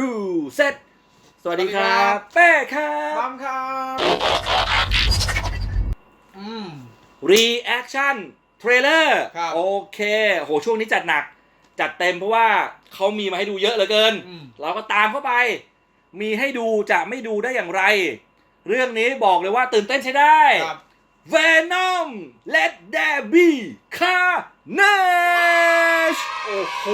ดูเซตสวัสดีครัสวัสดีครับบเป้ครับบัมครับอืมรีแอคชั่นเทรลเลอร์ครับโอเคโหช่วงนี้จัดหนัก จัดเต็มเพราะว่าเขามีมาให้ดูเยอะเหลือเกินอืมเราก็ตามเข้าไป มีให้ดูจะไม่ดูได้อย่างไร เรื่องนี้บอกเลยว่าตื่นเต้นใช้ได้ครับ Venom Let There Be Carnage โอ้โห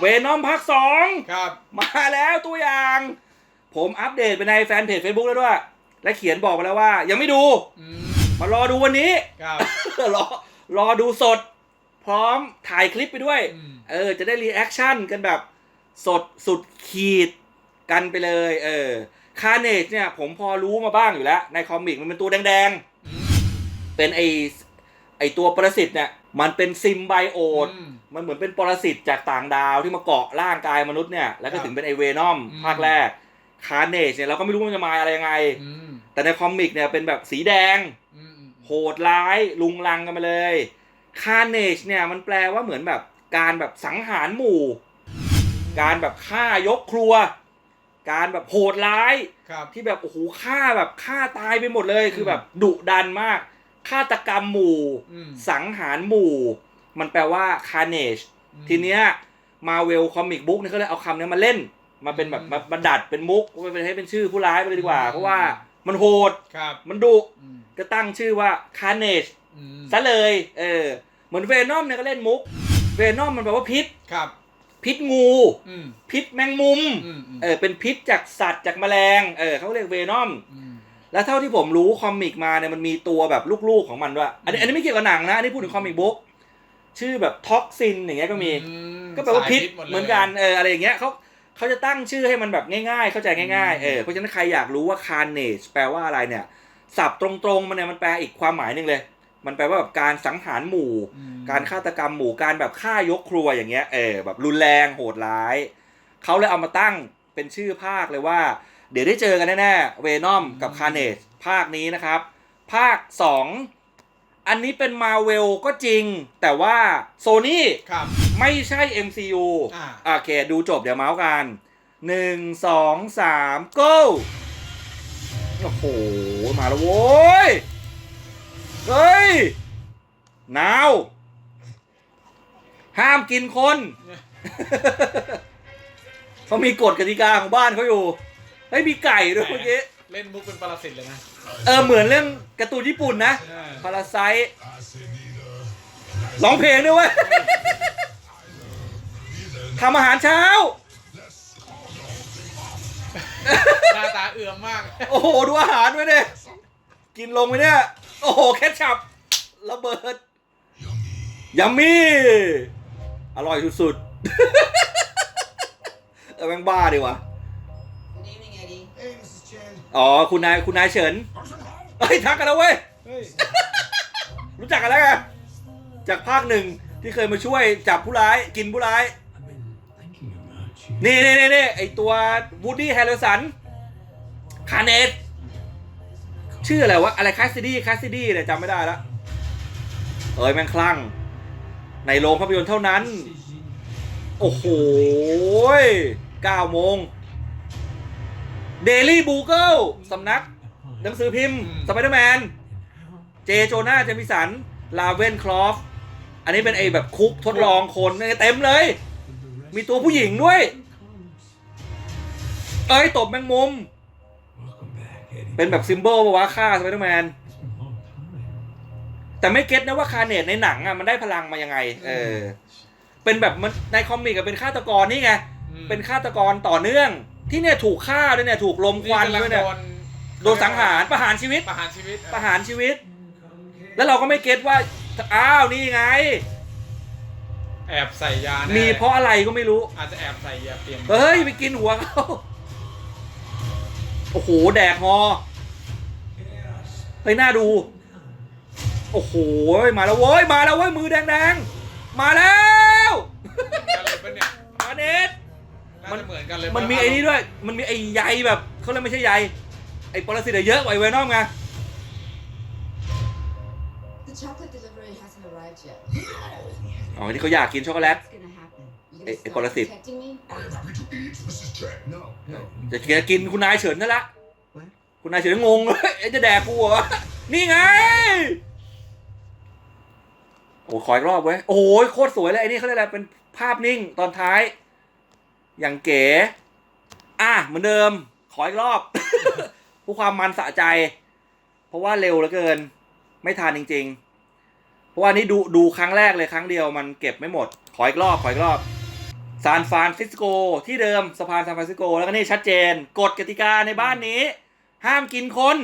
เวนอมภาคสองครับ มาแล้วตัวอย่าง ผมอัปเดตไปในแฟนเพจ Facebook แล้วด้วย และเขียนบอกไปแล้วว่า ยังไม่ดูอืมมารอดูวันนี้ครับรอรอดูสด พร้อมถ่ายคลิปไปด้วยอืมเออ จะได้รีแอคชั่นกันแบบสดสุดขีดกันไปเลย เออคาเนจเนี่ย ผมพอรู้มาบ้างอยู่แล้ว ในคอมิกมันเป็นตัวแดงอืมๆเป็นไอ ไอตัวปรสิตเนี่ยมันเป็นซิมไบโอตอืมมันเหมือนเป็นปรสิตจากต่างดาวที่มาเกาะร่างกายมนุษย์เนี่ยแล้วก็ครับถึงเป็นไอเวนอมอืมภาคแรกคาเนจเนี่ยเราก็ไม่รู้ว่ามันจะมาอะไรยังไงอืมแต่ในคอมิกเนี่ยเป็นแบบสีแดงอืมโหดร้ายลุงลังกันมาเลยคาเนจเนี่ยมันแปลว่าเหมือนแบบการแบบสังหารหมู่ การแบบฆ่ายกครัว การแบบโหดร้ายครับที่แบบโอ้โหฆ่าแบบฆ่าตายไปหมดเลยคือแบบดุดันมาก ฆาตกรรมหมู่อืมสังหารหมู่ มันแปลว่า carnage อืมทีเนี้ยมาเวลคอมิกบุ๊กเนี่ยก็เลยเอาคำเนี้ยมาเล่น มาเป็นแบบอืมมามาดัดเป็นมุกมาเป็นให้เป็นชื่อผู้ร้ายไปเลยดีกว่าอืมเพราะว่ามันโหดครับมันดุอืมก็ตั้งชื่อว่า carnage อืมซะเลย เออ เหมือนเวนอมเนี่ยก็เล่นมุก เวนอมมันแปลว่าพิษครับพิษงูอืมพิษแมงมุมอืมอืมเออ เป็นพิษจากสัตว์จากแมลง เออเขาเรียกเวนอมอืม แล้วเท่าที่ผมรู้คอมิกมาเนี่ยมันมีตัวแบบลูกๆของมันด้วยอันนี้อืมอันนี้ไม่เกี่ยวกับหนังนะอันนี้พูดถึงคอมิกบุ๊กชื่อแบบท็อกซินอย่างเงี้ยก็มี อืมก็แปลว่าพิษสยดลยเหมือนกันเอออะไรอย่างเงี้ยเขาเขาจะตั้งชื่อให้มันแบบง่ายๆ เข้าใจง่ายๆเออเพราะฉะนั้นใครอยากรู้ว่า carnage แปลว่าอะไรเนี่ยศัพท์ตรงๆมันเนี่ยมันแปลอีกความหมายหนึ่งเลย มันแปลว่าแบบการสังหารหมู่ อืมการฆาตกรรมหมู่การแบบฆ่ายกครัวอย่างเงี้ยเออแบบรุนแรงโหดร้ายเขาเลยเอามาตั้งเป็นชื่อภาคเลยว่าเดี๋ยวได้เจอกันแน่ๆเวนอมกับคาเนจภาคนี้นะครับ ภาค 2 อันนี้เป็นมาเวลก็จริง แต่ว่าโซนี่ครับไม่ใช่ MCU อ่า โอเค ดูจบเดี๋ยวเมาส์กันหนึ่งสองสาม go โอ้โห มาแล้วโว้ย เฮ้ย นาว ห้ามกินคน เขามีกฎกติกาของบ้านเขาอยู่ เฮ้ยมีไก่ด้วยเมื่อกี้ เล่นมุกเป็นปรสิตเลยนะเออเหมือนเรื่องการ์ตูนญี่ปุ่นนะอ่าพาราไซร้องเพลงด้วยเว้ยทำอาหารเช้า หน้าตาเอื่อมมาก โอ้โห ดูอาหารไว้เนี่ยกินลงไปเนี่ย โอ้โห แคชชับระเบิดยัมมี่อร่อยสุดๆ เออแม่งบ้าดีวะ อ๋อคุณนายคุณนายเฉินเฮ้ยทักกันแล้วเว้ยเฮ้ยรู้จักกันแล้วไงจากภาคหนึ่งที่เคยมาช่วยจับผู้ร้ายกินผู้ร้าย นี่นี่นี่นี่ไอตัววูดดี้แฮร์ริสันคาเนตชื่ออะไรวะ อะไรคาสซิดี้คาสซิดี้เนี่ยจำไม่ได้ละเอ้ยแม่งคลั่ง ในโรงภาพยนตร์เท่านั้น โอ้โห9โมง เดลี่บูเกิลสำนัก หนังสือพิมพ์อืมสไปเดอร์แมน เจโจนาเจมิสัน ลาเวนคลอฟ อันนี้เป็นไอแบบคุกทดลองคนเนี่ยเต็มเลย มีตัวผู้หญิงด้วย เอ้ย ตบแมงมุม เป็นแบบซิมโบลปะวะฆ่าสไปเดอร์แมน แต่ไม่เก็ตนะว่าคาเนตในหนังอะมันได้พลังมายังไง เออ เป็นแบบมันในคอมิกอะเป็นฆาตกรนี่ไงอืมเป็นฆาตกรต่อเนื่อง ที่เนี่ยถูกฆ่าด้วยเนี่ยถูกลมควันกำลังด้วยเนี่ยโดนโดนสังหารประหารชีวิต ประหารชีวิตประหารชีวิต แล้วเราก็ไม่เก็ตว่าอ้าวนี่ไง แอบใส่ยาแน่มีเพราะอะไรก็ไม่รู้ อาจจะแอบใส่ยาเปลี่ยนเฮ้ยไปกินหัวเขาโอ้โหแดกฮอเฮ้ยน่าดู โอ้โหมาแล้วเว้ยมาแล้วเว้ยมือแดงๆมาแล้วกันเลยปะเนี่ยมาเนต น่าจะเหมือนกันเลยมันมีไอ้นี่ด้วย มันมีไอ้ใยแบบเขาเรียกไม่ใช่ใยไอ้ปรสิตอะเยอะกว่าไอ้เวนอมไง The chocolate delivery hasn't arrived yet. อ๋อที่เขาอยากกินช็อกโกแลต It's gonna happen. You ไอ้ไอ้ปรสิต Protecting me? I am happy to eat, Mrs. Jack. No, no. จะจะกินคุณนายเฉินนั่นละคุณนายเฉินงงเลยเอ๊ะจะแดกกูเหรอนี่ไง โอ้ขออีกรอบเว้ย โอ้ยโคตรสวยเลยไอ้นี่เขาเรียกอะไรเป็นภาพนิ่งตอนท้าย อย่างเก๋ อะเหมือนเดิม ขออีกรอบเพื่อความมันสะใจ เพราะว่าเร็วเหลือเกิน ไม่ทันจริง ๆ เพราะว่านี่ดูดูครั้งแรกเลยครั้งเดียวมันเก็บไม่หมด ขออีกรอบ ขออีกรอบซานฟรานซิสโกที่เดิมสะพานซานฟรานซิสโกแล้วก็นี่ชัดเจนกฎกติกาในบ้านนี้ ห้ามกินคน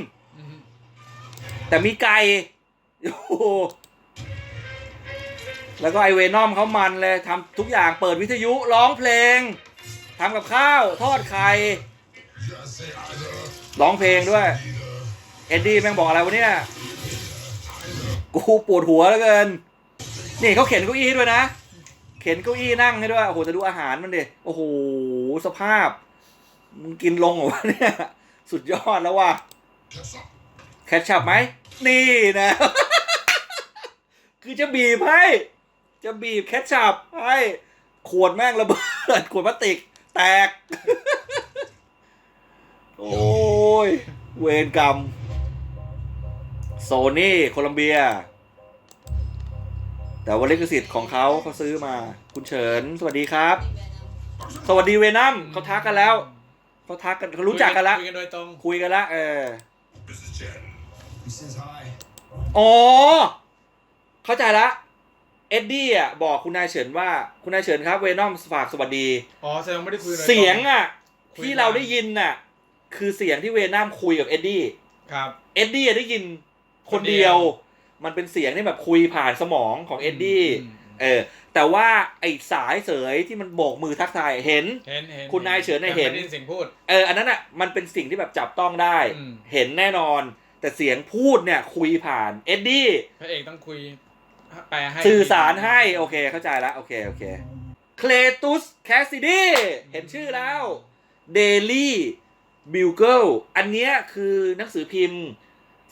แต่มีไก่โอ้แล้วก็ไอเวนอมเขามันเลยทำทุกอย่างเปิดวิทยุร้องเพลง ทำกับข้าว ทอดไข่ร้องเพลงด้วย เอ็ดดี้แม่งบอกอะไรวะเนี่ย กูปวดหัวเหลือเกิน นี่เขาเข็นเก้าอี้ให้ด้วยนะ เข็นเก้าอี้นั่งให้ด้วย โอ้โหจะดูอาหารมันดิ โอ้โห สภาพ มึงกินลงเหรอวะเนี่ย สุดยอดแล้วว่ะ แคชชัพไหม นี่นะ คือจะบีบให้ จะบีบแคชชัพให้ ขวดแม่งระเบิด ขวดพลาสติก แตก โอ้ย เวรกรรม โซนี่โคลัมเบีย แต่ว่าลิขสิทธิ์ของเขาเขาซื้อมา คุณเฉิน สวัสดีครับ สวัสดีเวนัมเขาทักกันแล้วเขาทักกันเขารู้จักกันแล้วคุยกันโดยตรงคุยกันแล้วเออ Mrs. Jen. He says hi. อ๋อ เข้าใจละ เอ็ดดี้อะบอกคุณนายเฉินว่าคุณนายเฉินครับเวนอมฝากสวัสดี อ๋อแสดงไม่ได้คุยกันโดยตรงเสียงอะคุย ที่เราได้ยินน่ะ คือเสียงที่เวนอมคุยกับเอ็ดดี้ครับ เอ็ดดี้อะได้ยินคนคนเดีเดียยว ว มันเป็นเสียงที่แบบคุยผ่านสมองของเอ็ดดี้อืมเออ แต่ว่าไอสายเสยที่มันโบกมือทักทายเห็น เห็นเห็นคุณนายเฉินน่ะแต่เห็นไม่ได้ยินเสียงพูด เอออันนั้นอะมันเป็นสิ่งที่แบบจับต้องได้ อืม เห็นแน่นอน แต่เสียงพูดเนี่ยคุยผ่านเอ็ดดี้ พระเอกต้องคุย แปลให้สื่อสารให้ โอเคเข้าใจแล้ว โอเค โอเคเคลตุสแคสซิดี้เห็นชื่อแล้ว Daily Bugle อันเนี้ยคือหนังสือพิมพ์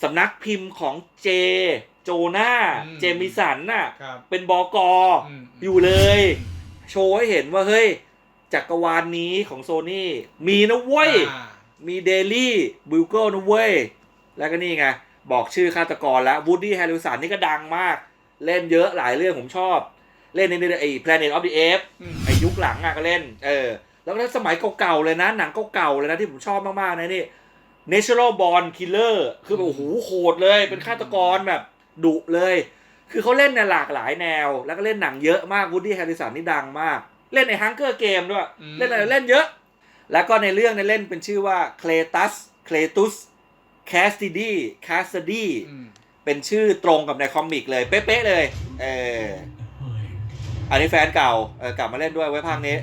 สำนักพิมพ์ของเจ โจนาเจมิสันน่ะครับเป็นบอกอมอยู่เลย โชว์ให้เห็นว่า เฮ้ย จักรวาลนี้ของโซนี่มีนะเว้ยอ่ามี Daily Bugle นะเว้ย แล้วก็นี่ไง บอกชื่อฆาตกรแล้ว Woody Harrelson นี่ก็ดังมาก เล่นเยอะหลายเรื่องผมชอบ เล่นในไอ้ Planet of the Apes อืมไอ้ยุคหลังอะก็เล่น เออ แล้วก็สมัยเก่าๆเลยนะ หนังเก่าๆเลยนะที่ผมชอบมากๆนะนี่ Natural Born Killer คือแบบโอ้โหโหดเลย เป็นฆาตกรแบบดุเลย คือเขาเล่นในหลากหลายแนว แล้วก็เล่นหนังเยอะมาก Woody Harrelson นี่ดังมาก เล่นใน Hunger Game ด้วยอืมเล่นอะไรเล่นเยอะ แล้วก็ในเรื่องเนี่ยเล่นเป็นชื่อว่า Cletus Cletus Cassidy Cassidy อืม เป็นชื่อตรงกับในคอมิกเลย เป๊ะๆเลย เออ อันนี้แฟนเก่า เออกลับมาเล่นด้วยไว้ภาคนี้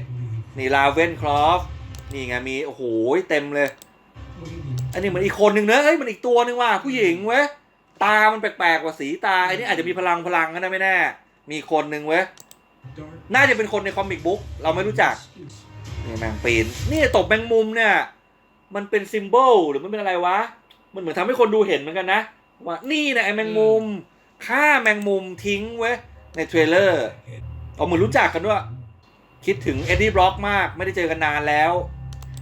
นี่ลาเวนครอฟ นี่ไงมี โอ้โห เต็มเลย อันนี้เหมือนอีกคนนึงเนอะเฮ้ย มันอีกตัวนึงว่ะผู้หญิงเว้ย ตา มันแปลกๆกว่าสีตา อันนี้อาจจะมีพลังพลังก็ได้ไม่แน่ มีคนนึงเว้ย น่าจะเป็นคนในคอมิกบุ๊ก เราไม่รู้จัก นี่แมงปีน นี่ตบแมงมุมเนี่ย มันเป็นซิมโบลหรือมันเป็นอะไรวะ มันเหมือนทำให้คนดูเห็นเหมือนกันนะ ว่านี่นะไอ้แมงมุมฆ่าแมงมุมทิ้งเว้ยในเทรลเลอร์เอาเหมือนรู้จักกันด้วย คิดถึงเอ็ดดี้บล็อกมากไม่ได้เจอกันนานแล้ว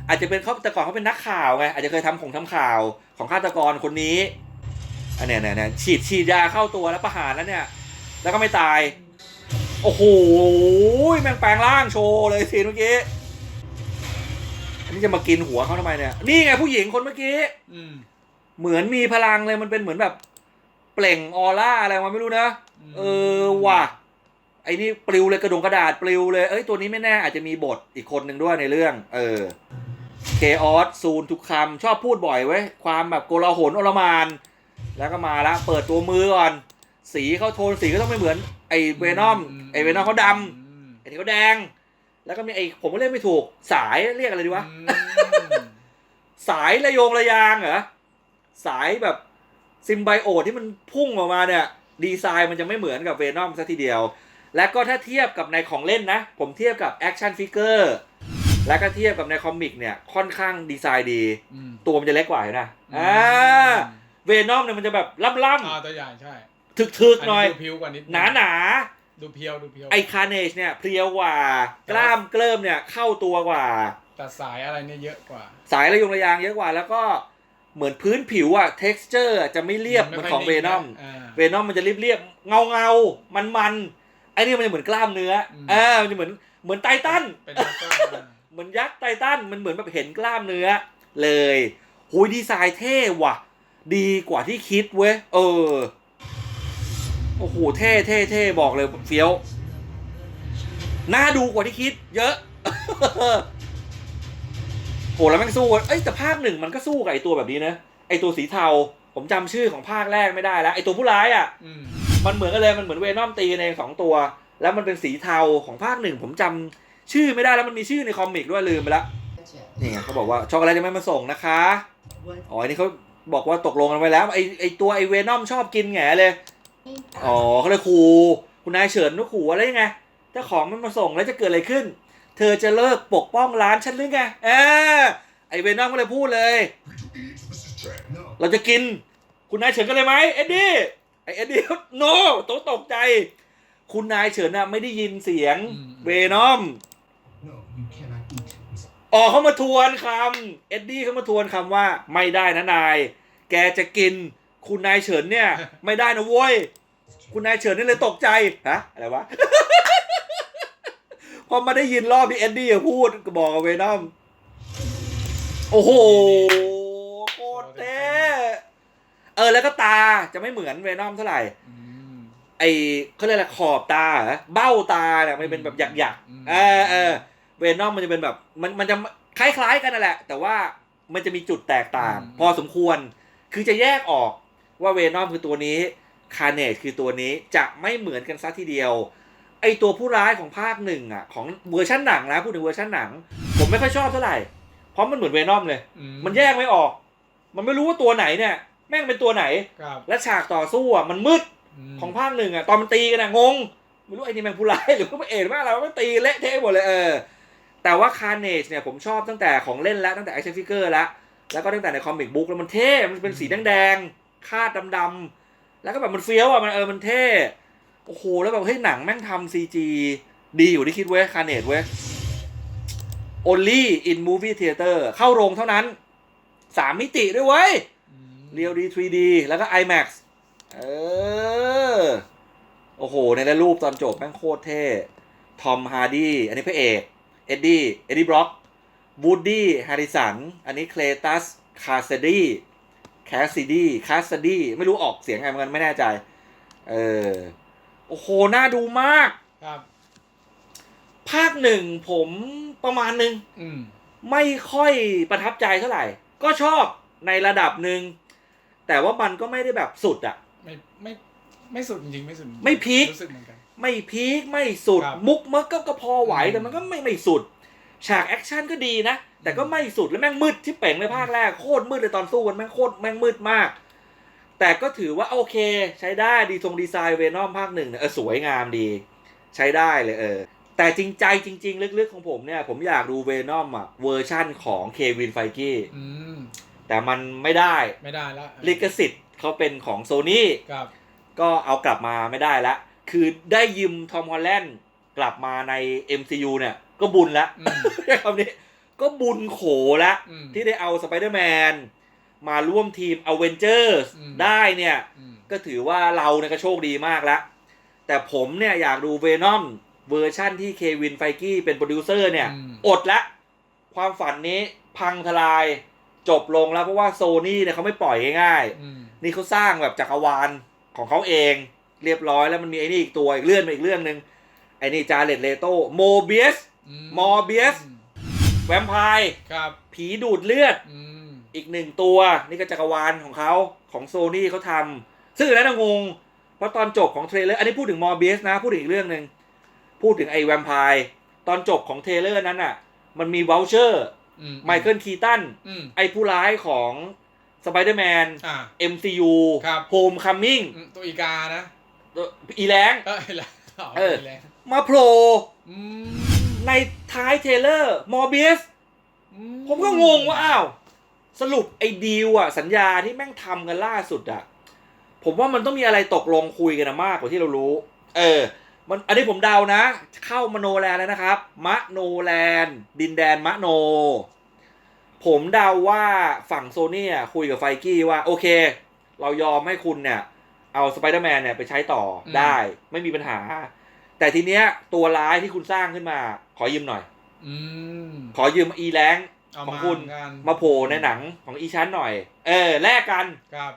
อาจจะเป็นเขาแต่ก่อนเขาเป็นนักข่าวไงอาจจะเคยทำของทำข่าวของฆาตกรคนนี้อันเนี้ยเนี่ยเนี่ยฉีดฉีดยาเข้าตัวแล้วประหารแล้วเนี่ย แล้วก็ไม่ตาย โอ้โหแม่งแปลงร่างโชว์เลยซีนเมื่อกี้อันนี้จะมากินหัวเขาทำไมเนี่ย นี่ไงผู้หญิงคนเมื่อกี้อืม เหมือนมีพลังเลยมันเป็นเหมือนแบบ เปล่งออร่าอะไรมาไม่รู้นะ เออว่ะไอ้นี่ปลิวเลยกระดงกระดาษปลิวเลย เอ้ยตัวนี้ไม่แน่อาจจะมีบทอีกคนหนึ่งด้วยในเรื่อง เออเคออสซูนทุกคำชอบพูดบ่อยเว้ย ความแบบโกลาหลโอลหมาน แล้วก็มาละเปิดตัวมือก่อน สีเขาโทนสีก็ต้องไม่เหมือนไอ้เวนอมไอ้เวนอมเขาดำอืมไอ้นี่เขาแดง แล้วก็มีไอ้ผมก็เรียกไม่ถูก สายเรียกอะไรดีวะอืมสายระโยงระยางเหรอ สายแบบซิมไบโอที่มันพุ่งออกมาเนี่ย ดีไซน์มันจะไม่เหมือนกับเวนอมซะทีเดียว และก็ถ้าเทียบกับในของเล่นนะ ผมเทียบกับแอคชั่นฟิกเกอร์แล้วก็เทียบกับในคอมิกเนี่ย ค่อนข้างดีไซน์ดีอืมตัวมันจะเล็กกว่าอยู่นะอ่าเวนอมเนี่ยมันจะแบบล่ำอ่าตัวใหญ่ใช่ๆถึกๆหน่อยคืผิวกว่านิดหนาหนาดูเพียวดูเพียวไอคาเนชเนี่ยเพรียวกว่ากล้ามเกลิมเนี่ยเข้าตัวกว่า แต่สายอะไรเนี่ยเยอะกว่า สายระยงระยางเยอะกว่าแล้วก็ เหมือนพื้นผิวอะ texture อะจะไม่เรียบเหมือนของเวนอมอ่าเวนอมมันจะเรียบเรียบๆเงาเงามันมันๆไอ้นี่มันจะเหมือนกล้ามเนื้ออมเออมันจะเหมือนเหมือนไททันเป็นแล้วก็อ่าเหมือนยักษ์ไททันมันเหมือนแบบเห็นกล้ามเนื้อ เลยหุยดีไซน์เท่ว่ะ ดีกว่าที่คิดเว้ยเออโอ้โหเท่เท่เท่บอกเลยเฟี้ยวน่าดูกว่าที่คิด เยอะ โหแล้วแม่งสู้กันเอ้ยแต่ภาคหนึ่งมันก็สู้กับไอตัวแบบนี้นะไอตัวสีเทา ผมจำชื่อของภาคแรกไม่ได้แล้วไอตัวผู้ร้ายอะอืมมันเหมือนกันเลยมันเหมือนเวนอมตีกันเองสองตัว แล้วมันเป็นสีเทาของภาคหนึ่งผมจำชื่อไม่ได้แล้วมันมีชื่อในคอมิกด้วยลืมไปละนี่ไงเขาบอกว่าช็อกโกแลตยังไม่มาส่งนะคะอ๋ออันนี้เขาบอกว่าตกลงกันไปแล้วไอไอตัวไอเวนอมชอบกินแหงเลยอ๋อเขาเลยขู่คุณนายเฉินก็ขู่อะไรไงถ้าของมันมาส่งแล้วจะเกิดอะไรขึ้น เธอจะเลิกปกป้องร้านฉันหรือไงเออไอเวนอมก็เลยพูดเลย We to eat, Mrs. Jack. No. เราจะกิน คุณนายเฉินกันเลยไหมเอ็ดดี้ไอเอ็ดดี้โนตกตกใจ คุณนายเฉินน่ะไม่ได้ยินเสียงเวนอม No, you cannot eat. Mrs. อ๋อเขามาทวนคำเอ็ดดี้เขามาทวนคำว่า ไม่ได้นะนาย แกจะกิน คุณนายเฉินเนี่ย ไม่ได้นะเว้ย คุณนายเฉินนี่เลยตกใจฮะอะไรวะ พอมาได้ยินรอบที่เอ็ดดี้พูดก็บอกกับเวนอมโอ้โหโคตรเท่เออแล้วก็ตาจะไม่เหมือนเวนอมเท่าไหร่อืมไอเขาเรียกอะไรขอบตาเหรอเบ้าตาเนี่ยมันเป็นแบบหยักหยักๆอืมเออเออเวนอมมันจะเป็นแบบ มันมันจะคล้ายๆกันนั่นแหละ แต่ว่ามันจะมีจุดแตกต่าง พอสมควร คือจะแยกออกว่าเวนอมคือตัวนี้คาเนตคือตัวนี้จะไม่เหมือนกันซะทีเดียว ไอตัวผู้ร้ายของภาคหนึ่งอะของเวอร์ชันหนังนะพูดถึงเวอร์ชันหนัง ผมไม่ค่อยชอบเท่าไหร่เพราะมันเหมือนเวนอมเลยอืมันแยกไม่ออก มันไม่รู้ว่าตัวไหนเนี่ย แม่งเป็นตัวไหนครับและฉากต่อสู้อะมันมืดมของภาคหนึ่งอะตอนมันตีกันอะงงไม่รู้ไอ้นี่แมงผู้ร้ายหรือว่าเอ็ดว่าอะไรว่ามันตีเละเทะหมดเลยเออแต่ว่าคาร์เนจเนี่ยผมชอบตั้งแต่ของเล่นแล้วตั้งแต่ไอเซฟิกเกอร์แล้วแล้วก็ตั้งแต่ในคอมิกบุ๊กแล้วมันเท่ มันเป็นสีแดงๆคาดดำๆแล้วก็แบบมันเฟี้ยวอะมันเออมันเท่ โอ้โหแล้วแบบเฮ้ยหนังแม่งทำซีจีดีอยู่ที่คิดเว้ยคาร์เนจเว้ย only in movie theater เข้าโรงเท่านั้นสามมิติด้วยเว้ยอืมเรียวดี 3D แล้วก็ IMAX เออ โอ้โห ในแล้วรูปตอนจบแม่งโคตรเท่ ทอมฮาร์ดี้อันนี้พระเอก เอ็ดดี้ เอ็ดดี้บล็อกวูดดี้ฮาริสัน อันนี้เคลตัส คาสดีแคสซิดี้คาสดีไม่รู้ออกเสียงไงเหมือนกันไม่แน่ใจ เออ โอ้โห น่าดูมาก ครับ ภาคหนึ่งผมประมาณหนึ่งอืม ไม่ค่อยประทับใจเท่าไหร่ ก็ชอบในระดับหนึ่ง แต่ว่ามันก็ไม่ได้แบบสุดอะ ไม่ไม่ไม่สุดจริงๆไม่สุดไม่พีค รู้สึกเหมือนกัน ไม่พีคไม่สุด ครับมุกมันก็ก็พอไหวอืมแต่มันก็ไม่ไม่สุด ฉากแอคชั่นก็ดีนะ แต่ก็ไม่สุดแล้วแม่งมืดที่เป่งในภาคแรกโคตรมืดเลยตอนสู้กันแม่งโคตรแม่งมืดมาก แต่ก็ถือว่าโอเคใช้ได้ดีทรงดีไซน์เวนอมภาคหนึ่งเนี่ยเออสวยงามดี ใช้ได้เลยเออ แต่จริงใจจริง ๆ ลึกๆของผมเนี่ย ผมอยากดูเวนอมอะเวอร์ชั่นของเควินไฟกี้อืมแต่มันไม่ได้ไม่ได้ละลิขสิทธิ์เขาเป็นของโซนี่ครับก็เอากลับมาไม่ได้ละ คือได้ยืมทอมฮอลแลนด์กลับมาใน MCU เนี่ย ก็บุญละอืมใช้คำนี้ก็บุญโขละอืมที่ได้เอาสไปเดอร์แมน มาร่วมทีมอเวนเจอร์อืมได้เนี่ยอืมก็ถือว่าเราเนี่ยก็โชคดีมากแล้ว แต่ผมเนี่ยอยากดูเวนอมเวอร์ชั่นที่เควินไฟกี้เป็นโปรดิวเซอร์เนี่ยอืมอดละความฝันนี้พังทลายจบลงแล้วเพราะว่าโซนี่เนี่ยเขาไม่ปล่อยง่ายๆอืมนี่เขาสร้างแบบจักรวาลของเขาเองเรียบร้อยแล้วมันมีไอ้นี่อีกตัวอีกเลื่อนมาอีกเรื่องหนึ่งไอ้นี่จาเลตเลโตโมเบียสมอร์เบียสแวมไพร์ครับผีดูดเลือด อืมอีกหนึ่งตัวนี่ก็จักรวาลของเขาของโซนี่เขาทำซึ่งอันนั้นนะงง เพราะตอนจบของเทรลเลอร์อันนี้พูดถึงมอร์เบียสนะ พูดถึงอีกเรื่องหนึ่งพูดถึงไอ้แวมไพร์ตอนจบของเทรลเลอร์นั้นอะ มันมีวอลเชอร์อืมไมเคิลคีตันอืมไอ้ผู้ร้ายของสไปเดอร์แมนอ่า MCU ครับ Homecoming อืมตัวอีกานะอีแรงเออแล้วเออแล้วมาโผล่อืมในท้ายเทรลเลอร์มอร์เบียสอืผมก็งงว่าอ้าว สรุปไอ้ดีลอะสัญญาที่แม่งทำกันล่าสุดอะผมว่ามันต้องมีอะไรตกลงคุยกันนะมากกว่าที่เรารู้ เออ มันอันนี้ผมเดานะ เข้ามโนแลนด์แล้วนะครับ มโนแลนด์ ดินแดนมโน ผมเดาว่าฝั่งโซนี่อะคุยกับไฟกี้ว่า โอเค เรายอมให้คุณเนี่ย เอาสไปเดอร์แมนเนี่ยไปใช้ต่ออมได้ ไม่มีปัญหา แต่ทีเนี้ยตัวร้ายที่คุณสร้างขึ้นมา ขอยืมหน่อยอืมขอยืมอีแรงเอา ของมาคุณเหมือนกันมาโผล่ในหนังของอีชั้นหน่อย เออแลกกันครับ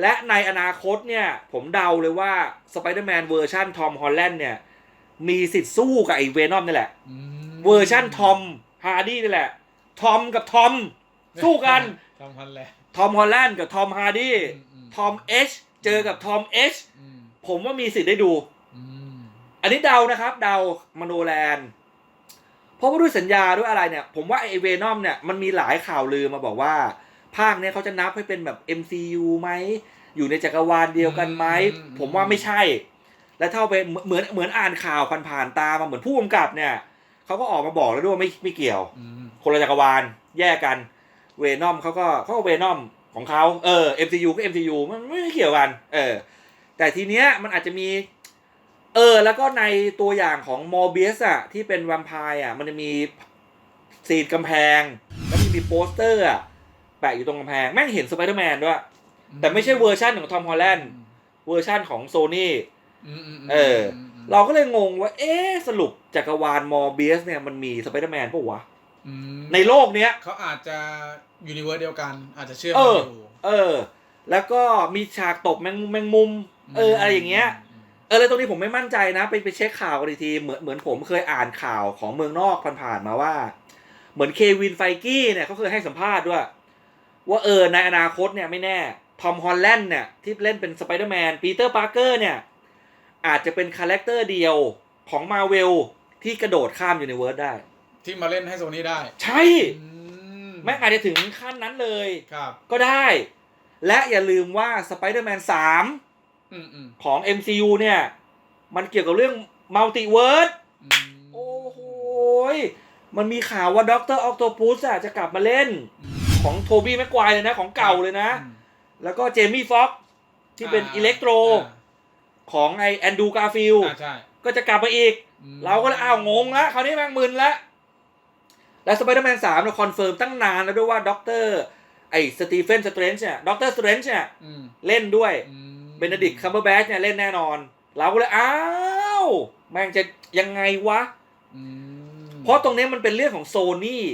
และในอนาคตเนี่ย ผมเดาเลยว่าสไปเดอร์แมนเวอร์ชันทอมฮอลแลนด์เนี่ย มีสิทธิ์สู้กับไอเวนอมนี่แหละอืมเวอร์ชันทอมฮาร์ดี้นี่แหละ ทอมกับทอม สู้กันทำพันแหละทอมฮอลแลนด์กับทอมฮาร์ดี้อืมอืมทอมเอชเจอกับทอมเอชอืมผมว่ามีสิทธิ์ได้ดูอืมอันนี้เดานะครับ เดามโนแลนด์ เพราะว่าด้วยสัญญาด้วยอะไรเนี่ย ผมว่าไอเวนอมเนี่ยมันมีหลายข่าวลือมาบอกว่า ภาคเนี้ยเขาจะนับให้เป็นแบบ MCU ไหมอยู่ในจักรวาลเดียวกันไหมผมว่าไม่ใช่ และเท่าไปเหมือนเหมือนอ่านข่าวผ่านๆตามาเหมือนผู้กำกับเนี่ยเขาก็ออกมาบอกแล้วด้วยว่าไม่ไม่เกี่ยว อืมคนละจักรวาลแยกกัน เวนอมเขาก็เขาก็เวนอมของเขาเออ MCU ก็ MCU มันไม่เกี่ยวกัน เออ แต่ทีเนี้ยมันอาจจะมี เออ แล้วก็ในตัวอย่างของมอร์เบียสอะที่เป็นแวมไพร์อะมันจะมีซีนกำแพง แล้วมีโปสเตอร์อะแปะอยู่ตรงกำแพง แม่งเห็นสไปเดอร์แมนด้วย แต่ไม่ใช่เวอร์ชันของทอมฮอลแลนด์เวอร์ชันของโซนี่อืมอืมมเออมเราก็เลยงงว่า เอ๊ะ สรุปจักรวาลมอร์เบียสเนี่ยมันมีสไปเดอร์แมนปะวะอืมในโลกเนี้ยเขาอาจจะยูนิเวิร์สเดียวกัน อาจจะเชื่อมเอกันออยู่เออ แล้วก็มีฉากตบแมงมุมแมงมุม เอออะไรอย่างเงี้ย เออแล้วตรงนี้ผมไม่มั่นใจนะ ไปไปเช็คข่าวกันอีกทีเหมือนเหมือนผมเคยอ่านข่าวของเมืองนอกผ่านๆมาว่า เหมือนเควินไฟกี้เนี่ยเขาเคยให้สัมภาษณ์ด้วย ว่าเออในอนาคตเนี่ยไม่แน่ทอมฮอลแลนด์เนี่ยที่เล่นเป็นสไปเดอร์แมนปีเตอร์ปาร์เกอร์เนี่ย อาจจะเป็นคาแรคเตอร์เดียวของมาเวลที่กระโดดข้ามยูนิเวิร์สได้ ที่มาเล่นให้โซนี่ได้ ใช่อืมแม่งอาจจะถึงขั้นนั้นเลย ครับ ก็ได้ และอย่าลืมว่าสไปเดอร์แมนสามอืมอืม ของ MCU เนี่ย มันเกี่ยวกับเรื่องมัลติเวิร์สอืมโอ้โหยมันมีข่าวว่าด็อกเตอร์ออ t โตปุสอะจะกลับมาเล่นอืมของโทบี้แม็กควายเลยนะ ของเก่าเลยนะอืมแล้วก็เจมี่ฟ็อกที่เป็นอ่าอิเล็กโทร ของไอแอนดูการ์ฟิลอ่าใช่ก็จะกลับมาอีกอืมเราก็เลยอ้าวงงละคราวนี้แม่งมึนละและสไปเดอร์แมนสามเราคอนเฟิร์มตั้งนานแล้วด้วยว่าด็อกเตอร์ไอสตีเฟนสเตรนจ์เนี่ยด็อกเตอร์สเตรนจ์เนี่ยอืมเล่นด้วยอืม เบนเดดิกคัมเบอร์แบชเนี่ยเล่นแน่นอน เราก็เลยอ้าวแม่งจะยังไงวะอืมเพราะตรงนี้มันเป็นเรื่องของโซนี่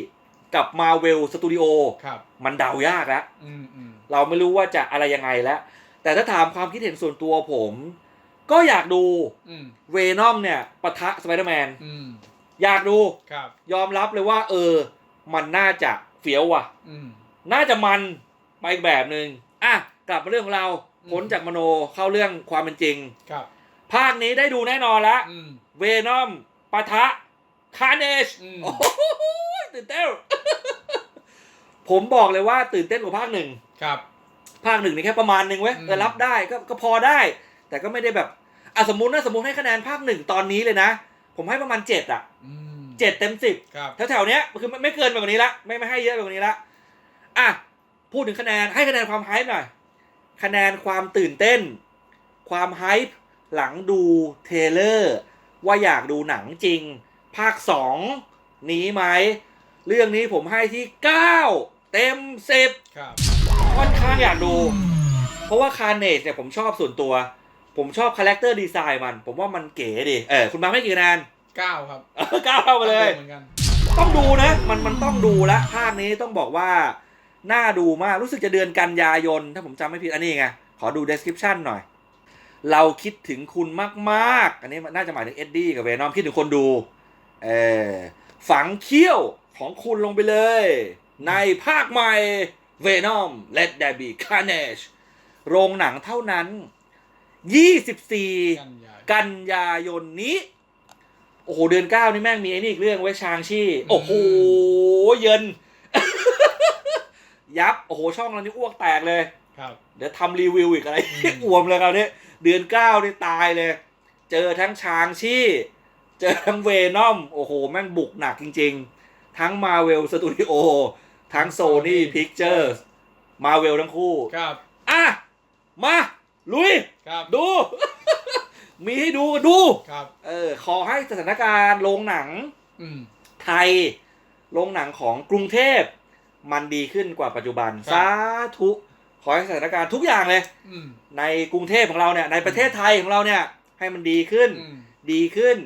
กับ Marvel Studio ครับมันเดายากแล้วอืมอืมเราไม่รู้ว่าจะอะไรยังไงแล้ว แต่ถ้าถามความคิดเห็นส่วนตัวผม ก็อยากดูอืมเวนอมเนี่ยปะทะสไปเดอร์แมนอืมอยากดูครับยอมรับเลยว่า เออ มันน่าจะเฟี้ยวว่ะอืมน่าจะมันไปอีกแบบหนึ่งอะกลับมาเรื่องของเราอืม พ้นจากมโนเข้าเรื่องความเป็นจริง ครับ ภาคนี้ได้ดูแน่นอนแล้วอืม เวนอมปะทะคาเนชอืม โอ้โหตื่นเต้น ผมบอกเลยว่าตื่นเต้นกว่าภาคหนึ่ง ครับ ภาคหนึ่งนี่แค่ประมาณหนึ่งเว้ยอืม เออรับได้ก็ก็พอได้ แต่ก็ไม่ได้แบบอะสมมุตินะสมมุติให้คะแนนภาคหนึ่งตอนนี้เลยนะ ผมให้ประมาณเจ็ดอะอืมเจ็ดเต็มสิบครับ แถวๆเนี้ยคือไม่ไม่เกินไปกว่านี้ละไม่ไม่ให้เยอะไปกว่านี้ละอะพูดถึงคะแนนให้คะแนนความไฮป์หน่อย คะแนนความตื่นเต้น ความไฮป์หลังดูเทรลเลอร์ ว่าอยากดูหนังจริง ภาคสองนี้ไหม เรื่องนี้ผมให้ที่ 9 เต็ม 10 ครับ ค่อนข้างอยากดู เพราะว่าคาร์เนจเนี่ยผมชอบส่วนตัว ผมชอบคาแรคเตอร์ดีไซน์มัน ผมว่ามันเก๋ดี เออ คุณมาไม่กี่คะแนนเก้าครับเออก้าวเข้ามาเลย เหมือนกัน ต้องดูนะ มันมันต้องดูละภาคนี้ต้องบอกว่า น่าดูมาก รู้สึกจะเดือนกันยายน ถ้าผมจำไม่ผิด อันนี้ไง ขอดู description หน่อย เราคิดถึงคุณมากๆ อันนี้น่าจะหมายถึงเอ็ดดี้กับเวนอมคิดถึงคนดู เออฝังเขี้ยวของคุณลงไปเลย ในภาคใหม่ Venom Let There Be Carnage โรงหนังเท่านั้น 24 กันยายนกันยายนนี้ โอ้โห เดือนเก้านี่แม่งมีไอ้นี่อีกเรื่องไว้ชางชี่ โอ้โห เยิน ยับ โอ้โห ช่องเรานี่อ้วกแตกเลย ครับ เดี๋ยวทำรีวิวอีกอะไรอืมอ่วมเลยคราวนี้ เดือนเก้านี่ตายเลย เจอทั้งชางชี่ เจอทั้งเวนอม โอ้โห แม่งบุกหนักจริง ๆ ทั้งมาเวลสตูดิโอทั้งโซนี่พิกเจอร์มาเวลทั้งคู่ ครับ อะ มา ลุย ครับ ดู มีให้ดูกันดู ครับ เออ ขอให้สถานการณ์โรงหนังอืมไทย โรงหนังของกรุงเทพ มันดีขึ้นกว่าปัจจุบันครับ สาธุขอให้สถานการณ์ทุกอย่างเลย อืมในกรุงเทพของเราเนี่ยในประเทศไทยของเราเนี่ย ให้มันดีขึ้น อืมดีขึ้น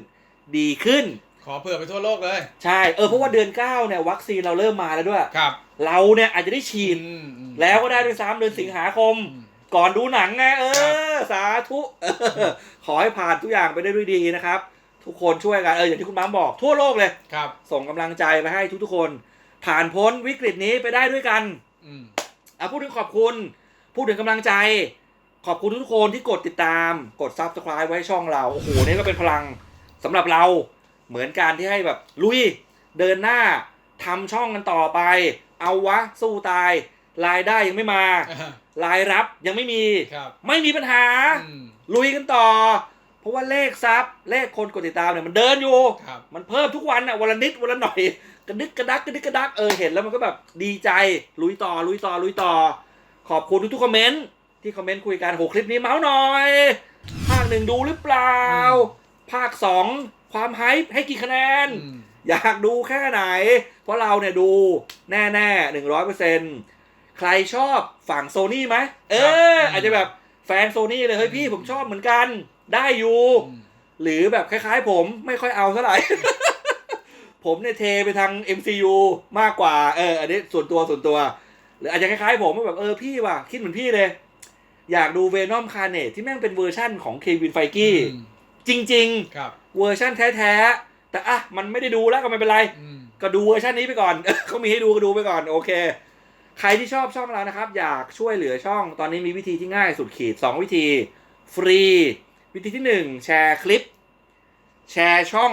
ดีขึ้น ขอเผื่อไปทั่วโลกเลยใช่เออเพราะว่าเดือนเก้าเนี่ยวัคซีนเราเริ่มมาแล้วด้วย ครับเราเนี่ยอาจจะได้ฉีด อืมอืมแล้วก็ได้ด้วยซ้ำเดือนสิงหาคม อืม ก่อนดูหนังไงเอครัอสาธุเออขอให้ผ่านทุกอย่างไปได้ด้วยดีนะครับ ทุกคนช่วยกันเอออย่างที่คุณม้ามบอกทั่วโลกเลย ครับ ส่งกำลังใจไปให้ทุกๆคน ผ่านพ้นวิกฤตนี้ไปได้ด้วยกันอืมอะพูดถึงขอบคุณ พูดถึงกำลังใจ ขอบคุณทุกคนที่กดติดตาม กด subscribe ไว้ช่องเรา โอ้โห นี่ก็เป็นพลังสำหรับเรา เหมือนการที่ให้แบบลุย เดินหน้าทำช่องกันต่อไป เอาวะ สู้ตาย รายได้ยังไม่มาอ่ารายรับยังไม่มี ครับไม่มีปัญหา อืมลุยกันต่อ เพราะว่าเลขซับเลขคนกดติดตามเนี่ยมันเดินอยู่ ครับ มันเพิ่มทุกวันอะวันละนิดวันละหน่อย กระดึกกระดักกระดึกกระดักเออเห็นแล้วมันก็แบบดีใจลุยต่อลุยต่อลุยต่อ ขอบคุณทุกๆคอมเมนต์ที่คอมเมนต์คุยกันโหคลิปนี้เมาส์หน่อย ภาคหนึ่งดูหรือเปล่า ภาคสองความไฮป์ให้กี่คะแนนอืมอยากดูแค่ไหน เพราะเราเนี่ยดูแน่แน่หนึ่งร้อยเปอร์เซ็นใครชอบฝั่งโซนี่ไหมเออ อาจจะแบบแฟนโซนี่เลยเฮ้ยพี่ผมชอบเหมือนกันได้อยู่อืมหรือแบบคล้ายๆผมไม่ค่อยเอาเท่าไหร่ ผมเนี่ยเทไปทาง MCU มากกว่า เออ อันนี้ส่วนตัวส่วนตัว หรืออาจจะคล้ายๆผมว่าแบบเออพี่ว่ะ คิดเหมือนพี่เลย อยากดูเวนอมคาเนตที่แม่งเป็นเวอร์ชั่นของเควินไฟกี้ อืมจริง ครับๆ เวอร์ชั่นแท้ๆ แต่อะ มันไม่ได้ดูแล้วก็ไม่เป็นไร อืมก็ดูเวอร์ชันนี้ไปก่อน เขามีให้ดูก็ดูไปก่อน โอเค ใครที่ชอบช่องเรานะครับ อยากช่วยเหลือช่อง ตอนนี้มีวิธีที่ง่ายสุดขีด 2 วิธี ฟรี วิธีที่ 1 แชร์คลิป แชร์ช่อง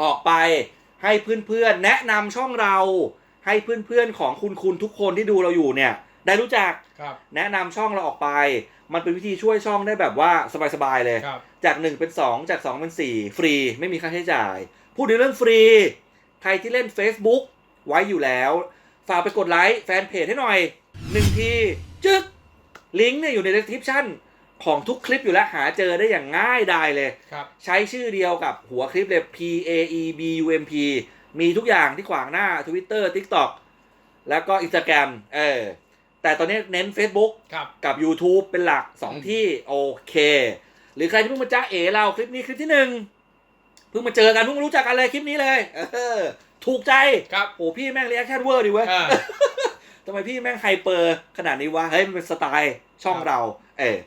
ออกไปให้เพื่อนๆ แนะนำช่องเราให้เพื่อนๆของคุณคุณทุกคนที่ดูเราอยู่เนี่ย ได้รู้จักครับ แนะนำช่องเราออกไป มันเป็นวิธีช่วยช่องได้แบบว่าสบายๆเลย ครับ จาก 1 เป็น 2 จาก 2 เป็น 4 ฟรีไม่มีค่าใช้จ่าย พูดถึงเรื่องฟรี ใครที่เล่น Facebook ไว้อยู่แล้ว ฝากไปกดไลค์แฟนเพจให้หน่อยหนึ่งทีจึ๊กลิงก์เนี่ยอยู่ใน description ของทุกคลิปอยู่แล้วหาเจอได้อย่างง่ายดายเลย ครับ ใช้ชื่อเดียวกับหัวคลิปเลย P A E B U M P มีทุกอย่างที่ขวางหน้า Twitter TikTok แล้วก็ Instagram เออ แต่ตอนนี้เน้น Facebook ครับ กับ YouTube เป็นหลักอืม2ที่โอเค หรือใครที่เพิ่งมาจ้าเอเราคลิปนี้คลิปที่หนึ่งเพิ่งมาเจอกันเพิ่งมารู้จักกันเลยคลิปนี้เลย เออ ถูกใจครับ โอ้พี่แม่งเรียกแค่เวอร์ดิเว้ยอ่า ทำไมพี่แม่งไฮเปอร์ขนาดนี้วะเฮ้ยมันเป็นสไตล์ช่องครับ เรา เออ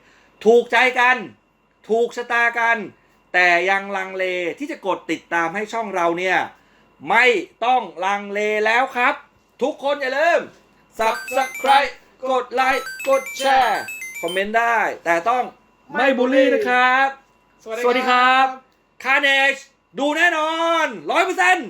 ถูกใจกัน ถูกชะตากัน แต่ยังลังเลที่จะกดติดตามให้ช่องเราเนี่ย ไม่ต้องลังเลแล้วครับ ทุกคนอย่าลืม subscribe กดไลค์กดแชร์คอมเมนต์ได้ แต่ต้องไม่บูลลี่นะครับ สวัสดีครับ คาเนช ดูแน่นอนร้อยเปอร์เซ็นต์